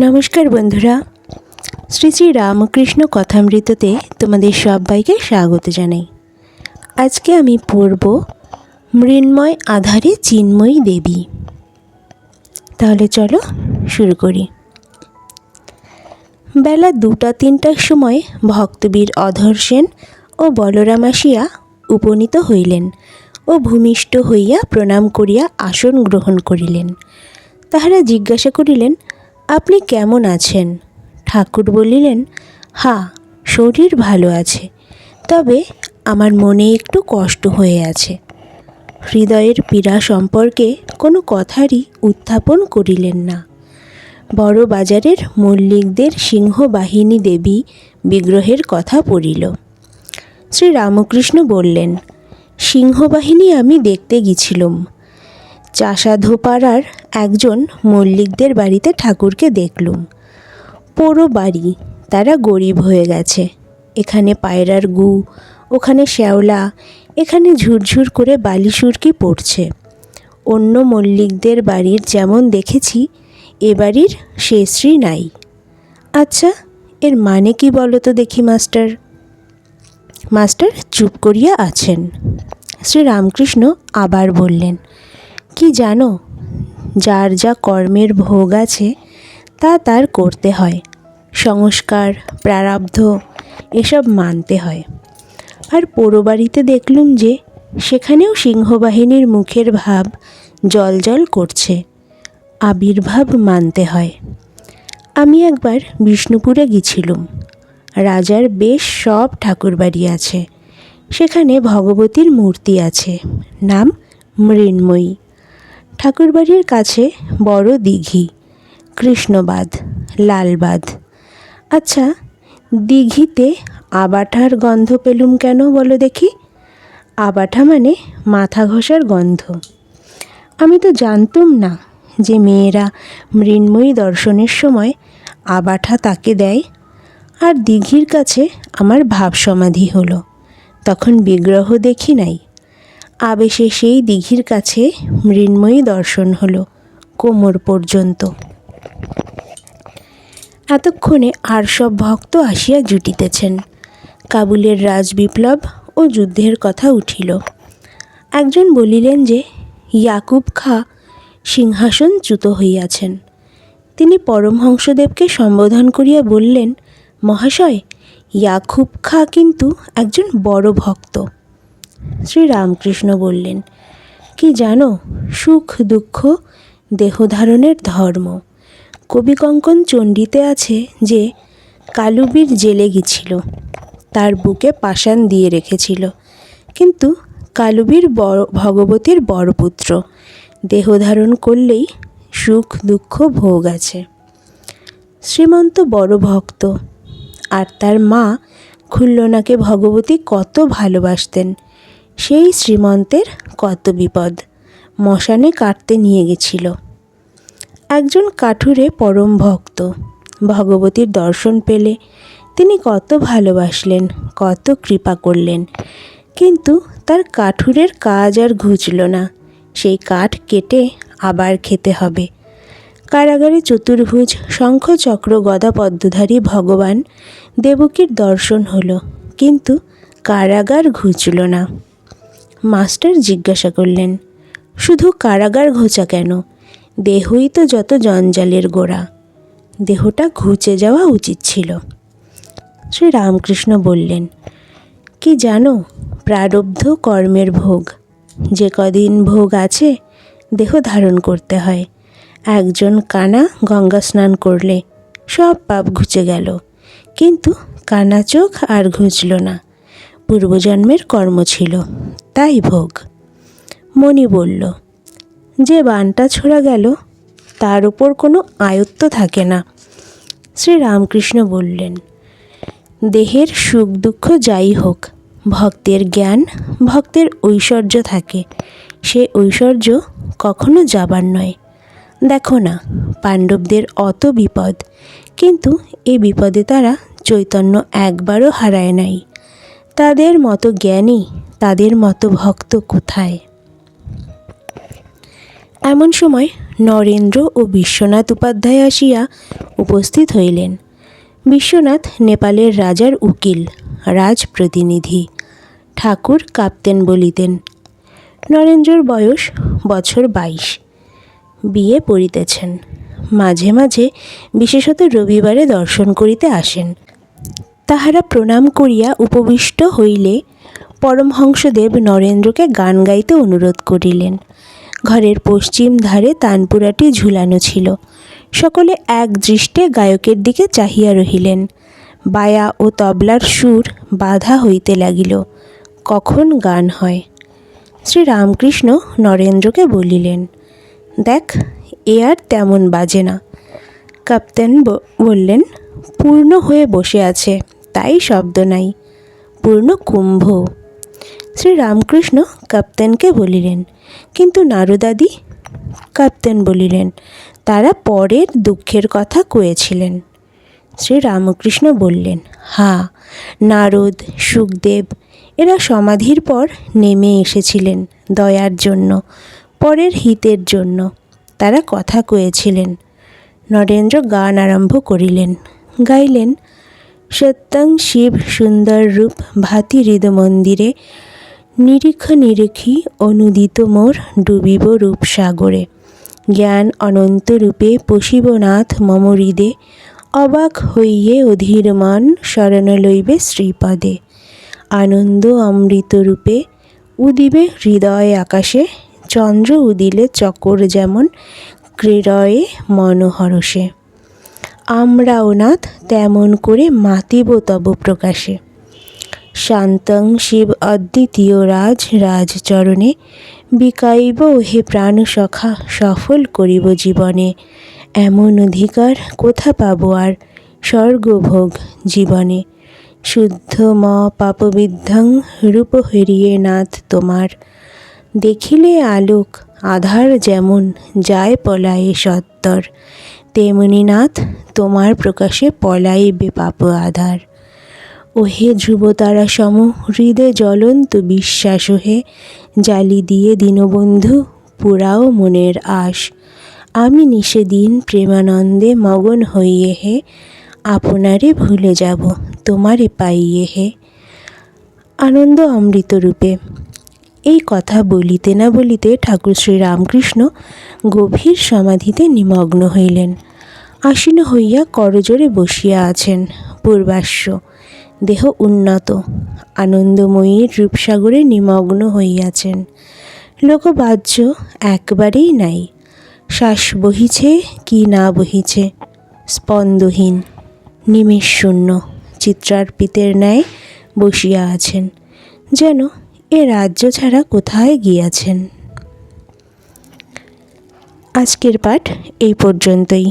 নমস্কার বন্ধুরা। শ্রী শ্রী রামকৃষ্ণ কথামৃততে তোমাদের সবাইকে স্বাগত জানাই। আজকে আমি পড়ব মৃন্ময় আধারে চিন্ময়ী দেবী। তাহলে চলো শুরু করি। বেলা দুটা তিনটার সময় ভক্তবীর অধর সেন ও বলরাম আসিয়া উপনীত হইলেন ও ভূমিষ্ঠ হইয়া প্রণাম করিয়া আসন গ্রহণ করিলেন। তাহারা জিজ্ঞাসা করিলেন আপনি কেমন আছেন? ঠাকুর বলিলেন, হা, শরীর ভালো আছে, তবে আমার মনে একটু কষ্ট হয়ে আছে হৃদয়ের পীড়া সম্পর্কে কোনো কথারই উত্থাপন করিলেন না। বড় বাজারের মল্লিকদের সিংহবাহিনী দেবী বিগ্রহের কথা পড়িল। শ্রী রামকৃষ্ণ বললেন, সিংহবাহিনী আমি দেখতে গিয়েছিলাম। চাষাধোপাড়ার একজন মল্লিকদের বাড়িতে ঠাকুরকে দেখলুম। পোড়ো বাড়ি, তারা গরিব হয়ে গেছে। এখানে পায়রার গু, ওখানে শ্যাওলা, এখানে ঝুরঝুর করে বালি সুরকি পড়ছে। অন্য মল্লিকদের বাড়ির যেমন দেখেছি, এ বাড়ির সে শ্রী নাই। আচ্ছা এর মানে কি বলো তো দেখি মাস্টার? মাস্টার চুপ করিয়া আছেন। শ্রী রামকৃষ্ণ আবার বললেন, কি জানো যার যা কর্মের ভোগ আছে, তা তার করতে হয়। সংস্কার, প্রারব্ধ, এসব মানতে হয়। আর পোড়োবাড়িতে দেখলুম যে, সেখানেও সিংহবাহিনীর মুখের ভাব জল জল করছে। আবির্ভাব মানতে হয়। আমি একবার বিষ্ণুপুরে গেছিলুম রাজার বেশ সব ঠাকুরবাড়ি আছে। সেখানে ভগবতীর মূর্তি আছে। নাম মৃন্ময়ী। ঠাকুরবাড়ির কাছে বড় দিঘি, কৃষ্ণবাদ, লালবাদ। আচ্ছা দিঘিতে আবাঠার গন্ধ পেলুম কেন বলো দেখি? আবাঠা মানে মাথা ঘষার গন্ধ। আমি তো জানতুম না যে মেয়েরা মৃন্ময়ী দর্শনের সময় আবাঠা তাকে দেয়। আর দিঘির কাছে আমার ভাব সমাধি হলো। তখন বিগ্রহ দেখি নাই। আবেশে সেই দিঘির কাছে মৃন্ময়ী দর্শন হলো, কোমর পর্যন্ত। এতক্ষণে আর সব ভক্ত আসিয়া জুটিতেছেন। কাবুলের রাজবিপ্লব ও যুদ্ধের কথা উঠিল। একজন বলিলেন যে, ইয়াকুব খা সিংহাসন চ্যুত হইয়াছেন। তিনি পরমহংসদেবকে সম্বোধন করিয়া বললেন, মহাশয়, ইয়াকুব খা কিন্তু একজন বড় ভক্ত। শ্রীরামকৃষ্ণ বললেন, কি জানো, সুখ, দুঃখ, দেহধারণের ধর্ম। কবি কঙ্কন চণ্ডীতে আছে যে, কালুবীর জেলে গেছিল। তার বুকে পাষাণ দিয়ে রেখেছিল। কিন্তু কালুবীর বড়, ভগবতীর বড় পুত্র দেহধারণ করলেই সুখ, দুঃখ ভোগ আছে। শ্রীমন্ত বড় ভক্ত। আর তার মা খুল্লনাকে ভগবতী কত ভালোবাসতেন। সেই শ্রীমন্তের কত বিপদ মশানে কাটতে নিয়ে গেছিল। একজন কাঠুরে পরম ভক্ত। ভগবতীর দর্শন পেলে তিনি কত ভালোবাসলেন, কত কৃপা করলেন। কিন্তু তার কাঠুরের কাজ আর ঘুচল না। সেই কাঠ কেটে আবার খেতে হবে। কারাগারে চতুর্ভুজ শঙ্খ চক্র গদা পদ্মধারী ভগবান দেবকীর দর্শন হলো। কিন্তু কারাগার ঘুচল না। মাস্টার জিজ্ঞাসা করলেন, শুধু কারাগার ঘোচা কেন? দেহই তো যত জঞ্জালের গোড়া। দেহটা ঘুচে যাওয়া উচিত ছিল। শ্রী রামকৃষ্ণ বললেন, কি জানো, প্রারব্ধ কর্মের ভোগ। যে কদিন ভোগ আছে, দেহ ধারণ করতে হয়। একজন কানা গঙ্গা স্নান করলে সব পাপ ঘুচে গেল। কিন্তু কানা চোখ আর ঘুচল না। পূর্বজন্মের কর্ম ছিল। তাই ভোগ। মণি বলল, যে বানটা ছোড়া গেল, তার উপর কোনো আয়ত্ত থাকে না। শ্রী রামকৃষ্ণ বললেন, দেহের সুখ দুঃখ যাই হোক, ভক্তের জ্ঞান, ভক্তের ঐশ্বর্য থাকে। সে ঐশ্বর্য কখনো যাবার নয়। দেখো না, পাণ্ডবদের অত বিপদ, কিন্তু এ বিপদে তারা চৈতন্য একবারও হারায় নাই। তাদের মতো জ্ঞানী, তাদের মতো ভক্ত কোথায়? এমন সময় নরেন্দ্র ও বিশ্বনাথ উপাধ্যায় আসিয়া উপস্থিত হইলেন। বিশ্বনাথ নেপালের রাজার উকিল রাজ প্রতিনিধি ঠাকুর কাঁপতেন বলিতেন, নরেন্দ্রর বয়স বছর বাইশ। বিয়ে পড়িতেছেন। মাঝে মাঝে বিশেষত রবিবারে দর্শন করিতে আসেন। তাহারা প্রণাম করিয়া উপবিষ্ট হইলে পরমহংসদেব নরেন্দ্রকে গান গাইতে অনুরোধ করিলেন। ঘরের পশ্চিম ধারে তানপুরাটি ঝুলানো ছিল। সকলে এক দৃষ্টে গায়কের দিকে চাহিয়া রহিলেন। বায়া ও তবলার সুর বাধা হইতে লাগিল। কখন গান হয়? শ্রী রামকৃষ্ণ নরেন্দ্রকে বলিলেন, দেখ, এ আর তেমন বাজে না। কাপ্তেন বললেন, পূর্ণ হয়ে বসে আছে। তাই শব্দ নাই। পূর্ণ কুম্ভ। শ্রী রামকৃষ্ণ কাপ্তেনকে বলিলেন, কিন্তু নারদাদি, কাপ্তেন বলিলেন, তারা পরের দুঃখের কথা কয়েছিলেন। শ্রী রামকৃষ্ণ বললেন, হা, নারদ, সুখদেব, এরা সমাধির পর নেমে এসেছিলেন দয়ার জন্য, পরের হিতের জন্য। তারা কথা কয়েছিলেন। নরেন্দ্র গান আরম্ভ করিলেন, গাইলেন সত্যং শিব সুন্দর রূপ ভাতি মন্দিরে নিরীক্ষ নিরীক্ষী অনুদিত মোর ডুবিব রূপ সাগরে। জ্ঞান অনন্ত রূপে পশিবনাথ মম হৃদে, অবাক হইয়ে অধীর মন শরণ লইবে শ্রীপদে। আনন্দ অমৃত রূপে উদিবে হৃদয় আকাশে, চন্দ্র উদিলে চকর যেমন ক্রীড়য়ে মনোহরসে। আমরাও নাথ তেমন করে মাতিব তব প্রকাশে। শান্তং শিব অদ্বিতীয় রাজ রাজচরণে, বিকাইব হে প্রাণ সখা সফল করিব জীবনে, এমন অধিকার কোথা পাবো আর স্বর্গভোগ জীবনে। শুদ্ধ ম পাপবিদ্ধং রূপ হরিয়ে নাথ তোমার, দেখিলে আলোক আধার যেমন যায় পলায়ে সত্তর। তেমনি তোমার প্রকাশে পলাইবে পাপ আধার। ওহে ধ্রুবতারা সম হৃদে জ্বলন্ত বিশ্বাস হে জালি দিয়ে দীনবন্ধু, পুরাও মনের আশ। আমি নিষেদিন প্রেমানন্দে মগন হইয়ে হে, আপনারে ভুলে যাব, তোমারে পাইয়ে হে। আনন্দ অমৃত রূপে। এই কথা বলিতে না বলিতে ঠাকুর শ্রী রামকৃষ্ণ গভীর সমাধিতে নিমগ্ন হইলেন। আসীন হইয়া করজোরে বসিয়া আছেন পূর্বাশ্ব। দেহ উন্নত আনন্দময়ীর রূপসাগরে নিমগ্ন হইয়াছেন। লোকবাহ্য একবারেই নাই, শ্বাস বহিছে কি না বহিছে, স্পন্দহীন নিমেষ শূন্য চিত্রার্পিতের ন্যায় বসিয়া আছেন, যেন এ রাজ্য ছাড়া কোথায় গিয়াছেন। আজকের পাঠ এই পর্যন্তই।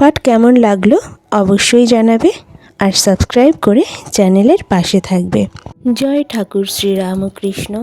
পাঠ কেমন লাগল অবশ্যই জানাবে আর সাবস্ক্রাইব করে চ্যানেলের পাশে থাকবে। জয় ঠাকুর শ্রী রামকৃষ্ণ।